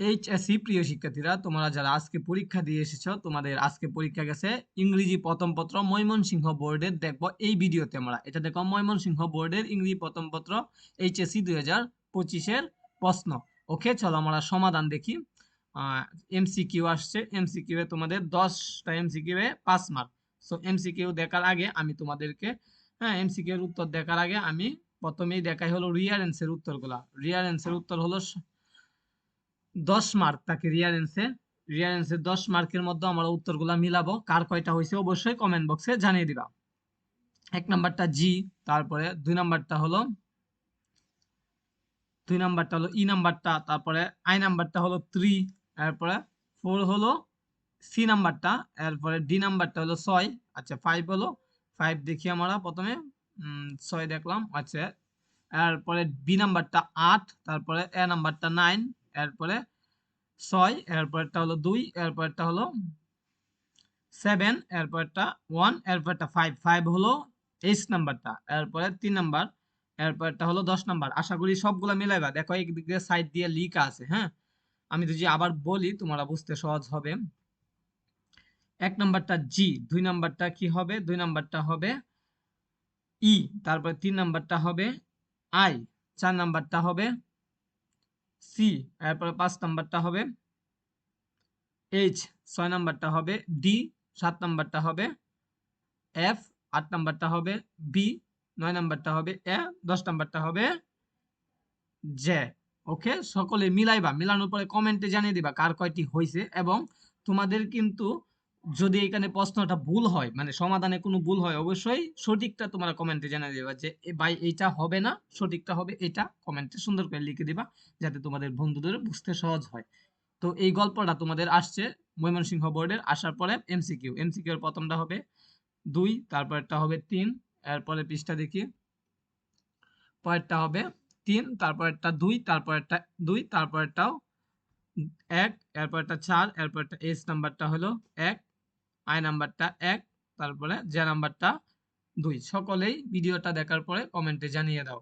HSC, প্রিয় শিক্ষার্থীরা, তোমরা যারা আজকে পরীক্ষা দিয়ে এসেছ, তোমাদের আজকে পরীক্ষা গেছে ইংরেজি প্রথম পত্র ময়মনসিংহ বোর্ডের দেখব এই ভিডিওতে আমরা। এটা দেখো ময়মনসিংহ বোর্ডের ইংরেজি প্রথম পত্র, এইচএসসি দুই হাজার পঁচিশের প্রশ্ন। ওকে, চলো আমরা সমাধান দেখি। এমসিকিউ আসছে। এমসিকিউ এ তোমাদের দশটা এমসিকিউ এ পাঁচ মার্ক সো এমসিকিউ দেখার আগে আমি তোমাদেরকে হ্যাঁ এমসিকিউ এর উত্তর দেখার আগে আমি প্রথমেই দেখাই হলো রিয়ারেন্সের উত্তরগুলা। রিয়ারেন্সের উত্তর হলো দশ মার্ক তাকে রিয়ারেন্সে রিয়ারেন্সের দশ মার্কের মধ্যে আমরা উত্তরগুলা মিলাবো। কার কয়টা হয়েছে অবশ্যই কমেন্ট বক্সে জানিয়ে দিবা। এক নাম্বারটা জি তারপরে দুই নাম্বারটা হলো, দুই নাম্বারটা হলো ই নাম্বারটা, তারপরে আই নাম্বারটা হলো থ্রি এরপরে ফোর হলো সি নাম্বারটা, এরপরে ডি নাম্বারটা হলো ছয় আচ্ছা ফাইভ হলো ফাইভ দেখি আমরা প্রথমে ছয় দেখলাম আচ্ছা এরপরে বি নাম্বারটা আট, তারপরে এ নাম্বারটা নাইন এরপরে ছয়, এরপরটা হলো দুই, এরপরটা হলো সেভেন এরপরটা ওয়ান এরপরটা ফাইভ ফাইভ হলো এইচ নাম্বারটা, এরপরে তিন নাম্বার, এরপরটা হলো দশ নাম্বার। আশা করি সবগুলা মিলাইবা। দেখো একদিক সাইড দিয়ে লিখা আছে হ্যাঁ? আমি যদি আবার বলি, তোমরা বুঝতে সহজ হবে। এক নাম্বারটা জি দুই নাম্বারটা কি হবে? দুই নাম্বারটা হবে ই তারপরে তিন নাম্বারটা হবে আই চার নাম্বারটা হবে সি এরপরে পাঁচ নাম্বারটা হবে। এইচ ছয় নাম্বারটা হবে। ডি সাত নাম্বারটা হবে। এফ আট নাম্বারটা হবে। বি নয় নাম্বারটা হবে। এ দশ নাম্বারটা হবে। জে ওকে? সকলে মিলাইবা, মিলানোর পরে কমেন্টে জানিয়ে দিবা কার কয়টি হয়েছে এবং তোমাদের কিন্তু যদি এখানে প্রশ্নটা ভুল হয় মানে সমাধানে কোনো ভুল হয়, অবশ্যই সঠিকটা তোমরা কমেন্টে জানিয়ে দিবা যে ভাই, এইটা হবে না, সঠিকটা হবে এটা। কমেন্টে সুন্দর করে লিখে দিবা, যাতে তোমাদের বন্ধুদের বুঝতে সহজ হয়। তো এই গল্পটা তোমাদের আসছে ময়মনসিংহ বোর্ডের আসার পরে এমসিকিউ এমসিকিউ এর প্রথমটা হবে দুই, তারপরটা হবে তিন, এরপরে পৃষ্ঠা দেখি। পরেরটা হবে তিন, তারপরেরটা দুই তারপরেরটা দুই, তারপরেরটাও এক এরপরটা চার এরপরটা এস নাম্বারটা হলো এক আই নাম্বারটা এক তারপরে যে নাম্বারটা দুই। সকলেই ভিডিওটা দেখার পরে কমেন্টে জানিয়ে দাও।